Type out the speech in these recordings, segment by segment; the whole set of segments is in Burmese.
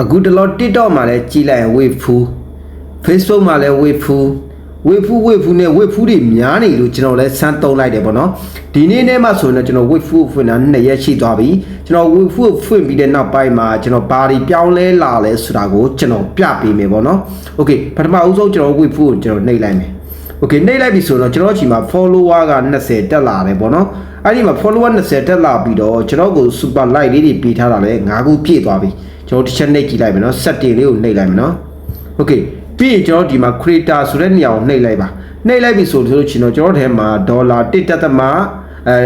အခုတလော TikTok မှာလည်းကြီးလိုက်ရင် wave ဖူး Facebook မှာလည်း wave ဖူး wave ဖူး wave ဖူးနဲ့ wave ဖူးတွေများနေလို့ကျွန်တော်လည်းစမ်းသုံးလိုက်တယ်ပေါ့နော်ဒီနေ့နဲ့မှဆိုရင်တော့ကျွန်တော် wave ဖူးဖွင့်တာ2ရက်ရှိသွားပြီကျွန်တော် wave ဖူးဖွင့်ပြီးတဲ့နောက်ပိုင်းမှာကျွန်တော်ဘာတွေပြောင်းလဲလာလဲဆိုတာကိုကျွန်တော်ပြပေးမယ်ပေါ့နော် okay ပထမအဦးဆုံးကျွန်တော် wave ဖူးကိုကျွန်တော်နှိပ်လိုက်မယ် okay နှိပ်လိုက်ပြီဆိုတော့ကျွန်တော်အချိန်မှာ follower က20တက်လာတယ်ပေါ့နော်အဲ့ဒီမှာ follower 20တက်လာပြီးတော့ကျွန်တော်ကို super like လေးတွေပေးထားတာလဲ9ခုပြည့်သွားပြီကျွန်တော်တစ်ချက်နှိပ်ကြည့်လိုက်မယ်နော် setting လေးကိုနှိပ်လိုက်မယ်နော် okay ပြီးရင်ကျွန်တော်ဒီမှာ creator ဆိုတဲ့နေရာကိုနှိပ်လိုက်ပါနှိပ်လိုက်ပြီဆိုလို့ရှိရင်တော့ကျွန်တော်ထဲမှာဒေါ်လာ1တက်သမအဲ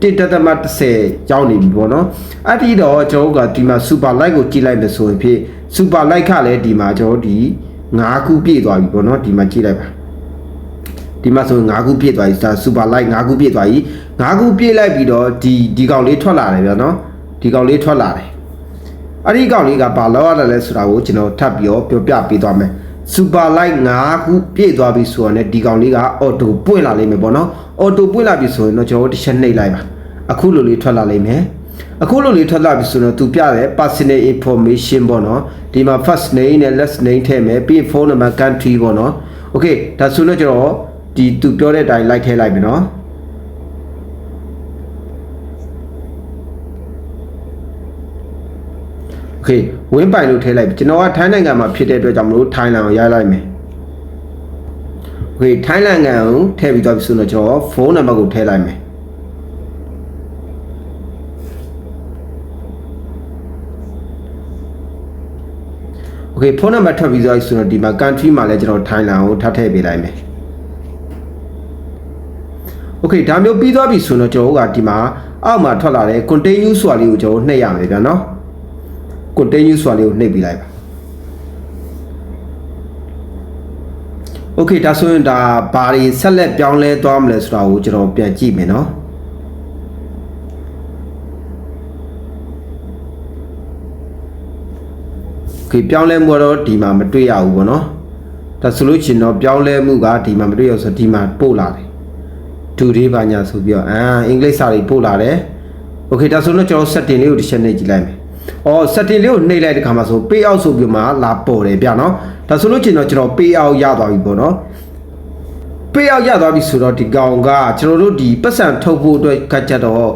1တက်သမ30ကျောင်းနေပြီပေါ့နော်အဲ့ဒီတော့ကျွန်တော်ကဒီမှာ super like ကိုကြည့်လိုက်မယ်ဆိုရင်ဖြစ် super like ကလည်းဒီမှာကျွန်တော်ဒီ9ခုပြည့်သွားပြီပေါ့နော်ဒီမှာကြည့်လိုက်ပါ ဒီမှာဆို5ခုပြည့်သွားပြီဒါ super light 5ခုပြည့်သွားပြီ5ခုပြည့်လိုက်ပြီးတော့ဒီဒီကောင်လေးထွက်လာတယ်ဗျာနော်ဒီကောင်လေးထွက်လာတယ်အဲ့ဒီကောင်လေးကဘာလောက်ရတယ်လဲဆိုတာကိုကျွန်တော်ထပ်ပြီးတော့ပြောပြပေးသွားမယ် super light 5ခုပြည့်သွားပြီဆိုတော့ねဒီကောင်လေးက auto ပွင့်လာလိမ့်မယ်ပေါ့နော် auto ပွင့်လာပြီဆိုရင်တော့ကျွန်တော်တစ်ချက်နှိပ်လိုက်ပါအခုလိုလေးထွက်လာလိမ့်မယ်အခုလိုလေးထွက်လာပြီဆိုတော့သူပြတယ် personal information ပေါ့နော်ဒီမှာ first name နဲ့ last name ထည့်မယ်ပြီးရင် phone number country ပေါ့နော် okay ဒါဆိုတော့ကျွန်တော် ဒီသူပြောတဲ့အတိုင်းလိုက်ထည့်လိုက်ပြီနော် okay ဝင်းပိုင်လို့ထည့်လိုက်ပြီကျွန်တော်ကထိုင်းနိုင်ငံမှာဖြစ်တဲ့အတွက်ကြောင့်မလို့ထိုင်းလန်ကိုရိုက်လိုက်မယ် okay ထိုင်းနိုင်ငံကိုထည့်ပြီးတော့ပြီဆိုတော့ကျွန်တော်ဖုန်းနံပါတ်ကိုထည့်လိုက်မယ် okay ဖုန်းနံပါတ်ထွက်ပြီးသွားပြီဆိုတော့ဒီမှာ country မှာလည်းကျွန်တော်ထိုင်းလန်ကိုထပ်ထည့်ပေးလိုက်မယ် okay ဒါမျိုးပြီးသွားပြီဆိုတော့ကျွန်တော်တို့ကဒီမှာအောက်မှာထွက်လာတဲ့ continue ဆိုတာလေးကိုကျွန်တော်တို့နှိပ်ရမယ်ဗျာနော် continue ဆိုတာလေးကိုနှိပ်ပေးလိုက်ပါ okay ဒါဆိုရင်ဒါဘာတွေဆက်လက်ပြောင်းလဲသွားမလဲဆိုတာကိုကျွန်တော်ပြန်ကြည့်မယ်နော် okay ပြောင်းလဲမှုကတော့ဒီမှာမတွေ့ရဘူးပေါ့နော်ဒါဆိုလို့ရှိရင်တော့ပြောင်းလဲမှုကဒီမှာမတွေ့ရဆိုတော့ဒီမှာပို့လာတယ် today ဘာညာဆိုပြီးတော့အာအင်္ဂလိပ်စာတွေပို့လာတယ် okay ဒါဆိုတော့ကျွန်တော် setting လေးကိုတစ်ချက်နှိပ်ကြည့်လိုက်မယ်အော် setting လေးကိုနှိပ်လိုက်တဲ့ခါမှာဆို pay out ဆိုပြီးမှလာပေါ်တယ်ဗျာနော်ဒါဆိုလို့ရှိရင်တော့ကျွန်တော် pay out ရသွားပြီပေါ့နော် pay out ရသွားပြီဆိုတော့ဒီကောင်ကကျွန်တော်တို့ဒီပတ်စံထုတ်ဖို့အတွက်ကကြတော့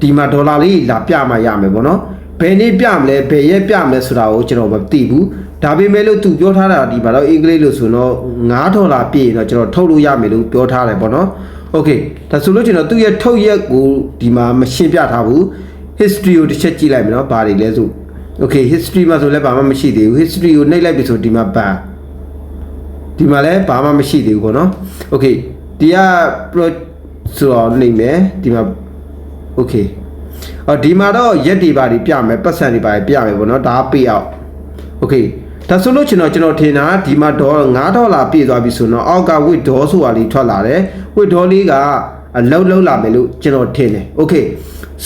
ဒီမှာဒေါ်လာလေးလာပြမှရမယ်ပေါ့နော် ဘယ်နေ့ပြမလဲဘယ်ရက်ပြမလဲဆိုတာကိုကျွန်တော်မသိဘူးဒါပေမဲ့လို့သူပြောထားတာဒီမှာတော့အင်္ဂလိပ်လို့ဆိုတော့9ဒေါ်လာပြည့်ရင်တော့ကျွန်တော်ထုတ်လို့ရမယ်လို့ပြောထားတယ်ပေါ့နော်โอเคဒါဆိုလို့ကျွန်တော်သူ့ရဲ့ထုတ်ရက်ကိုဒီမှာမရှင်းပြထားဘူး history ကိုတစ်ချက်ကြည့်လိုက်မယ်နော်ဘာတွေလဲဆို okay history မှာဆိုလည်းဘာမှမရှိသေးဘူး history ကိုနှိပ်လိုက်ပြီဆိုဒီမှာဘာ ဒီမှာလည်းဘာမှမရှိသေးဘူးပေါ့နော်โอเคဒီက pro ဆိုတော့နေမယ်ဒီမှာโอเค အော်ဒီမှာတော့ရက်တွေပါတွေပြမယ်ပတ်စံတွေပါပြမယ်ပေါ့နော်ဒါပေးအောင်โอเคဒါဆိုလို့ကျွန်တော်ကျွန်တော်ထင်တာဒီမှာဒေါ်9ဒေါ်လာပြည့်သွားပြီဆိုတော့အောက်ကဝစ်ဒေါ်ဆိုတာလေးထွက်လာတယ်ဝစ်ဒေါ်လေးကအလုံးလုံးလာမယ်လို့ကျွန်တော်ထင်တယ်โอเค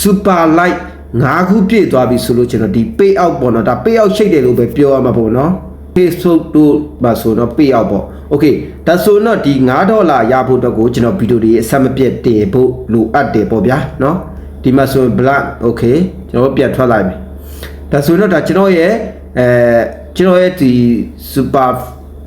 super light 9ခုပြည့်သွားပြီဆိုလို့ကျွန်တော်ဒီ pay out ပေါ့နော်ဒါ pay out ရှိတ်တယ်လို့ပဲပြောရမှာပေါ့နော် Facebook တို့မှာဆိုတော့ pay out ပေါ့ okay ဒါဆိုတော့ဒီ9ဒေါ်လာရဖို့အတွက်ကိုကျွန်တော်ဗီဒီယိုတွေအဆက်မပြတ်တင်ဖို့လိုအပ်တယ်ပေါ့ဗျာเนาะ ဒီမှာဆိုရင် black okay ကျွန်တော်ပြန်ထွက်လိုက်ပြီဒါဆိုတော့ဒါကျွန်တော်ရဲ့အဲကျွန်တော်ရဲ့ဒီ super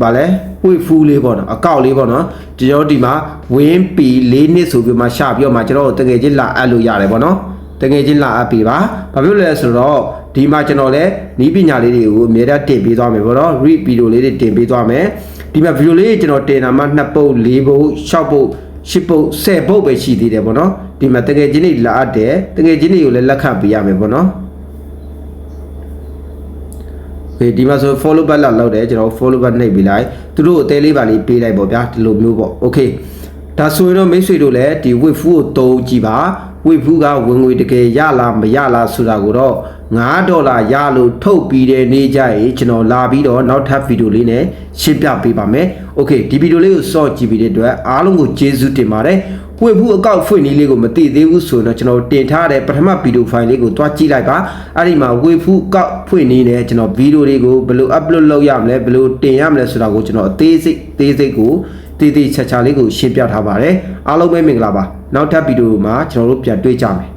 ဗာလဲဝိဖူးလေးပေါ့နော်အကောက်လေးပေါ့နော်ကျွန်တော်ဒီမှာဝင်းပီ၄နှစ်ဆိုပြီးမှရှာပြီးတော့မှကျွန်တော်တကယ်ချင်းလာအပ်လို့ရတယ်ပေါ့နော်တကယ်ချင်းလာအပ်ပြီပါဘာဖြစ်လို့လဲဆိုတော့ဒီမှာကျွန်တော်လည်းနီးပညာလေးတွေကိုအမြဲတမ်းတင်ပေးသွားမယ်ပေါ့နော် read ဗီဒီယိုလေးတွေတင်ပေးသွားမယ်ဒီမှာဗီဒီယိုလေးကျွန်တော်တင်တာမှ2ပုတ်4ပုတ်6ပုတ် 10ပုတ်10ပုတ်ပဲရှိသေးတယ်ပေါ့နော်ဒီမှာတကယ်ချင်းတွေလာအပ်တယ်တကယ်ချင်းတွေကိုလည်းလက်ခံပေးရမယ်ပေါ့နော် okay ဒီမှာဆို follow back လောက်လောက်တယ်ကျွန်တော် follow back နှိပ်ပေးလိုက်သူတို့အသေးလေးပါလေးပေးလိုက်ပေါ့ဗျာဒီလိုမျိုးပေါ့ okay ဒါဆိုရင်တော့မိတ်ဆွေတို့လည်းဒီ wave ဖူးကိုတုံးကြည့်ပါ wave ဖူးကဝင်ငွေတကယ်ရလားမရလားဆိုတာကိုတော့9ဒေါ်လာရလို့ထုတ်ပြီးတဲ့နေ့ကျရင်ကျွန်တော်လာပြီးတော့နောက်ထပ်ဗီဒီယိုလေးနဲ့ရှင်းပြပေးပါမယ်။ Okay ဒီဗီဒီယိုလေးကိုစော့ကြည့်ပြီးတဲ့အတွက်အားလုံးကိုကျေးဇူးတင်ပါတယ်။ဝေဘူးအကောက်ဖွင့်နည်းလေးကိုမသိသေးဘူးဆိုတော့ကျွန်တော်တင်ထားတဲ့ပထမဗီဒီယိုဖိုင်လေးကိုတွားကြည့်လိုက်ပါ။အဲ့ဒီမှာဝေဖူးအကောက်ဖွင့်နည်းနဲ့ကျွန်တော်ဗီဒီယိုလေးကိုဘယ်လို upload လုပ်ရမလဲဘယ်လိုတင်ရမလဲဆိုတာကိုကျွန်တော်အသေးစိတ်သေးစိတ်ကိုတည်တည်ချာချာလေးကိုရှင်းပြထားပါတယ်။အားလုံးပဲမင်္ဂလာပါ။ နောက်ထပ်ဗီဒီယိုမှာကျွန်တော်တို့ပြန်တွေ့ကြမယ်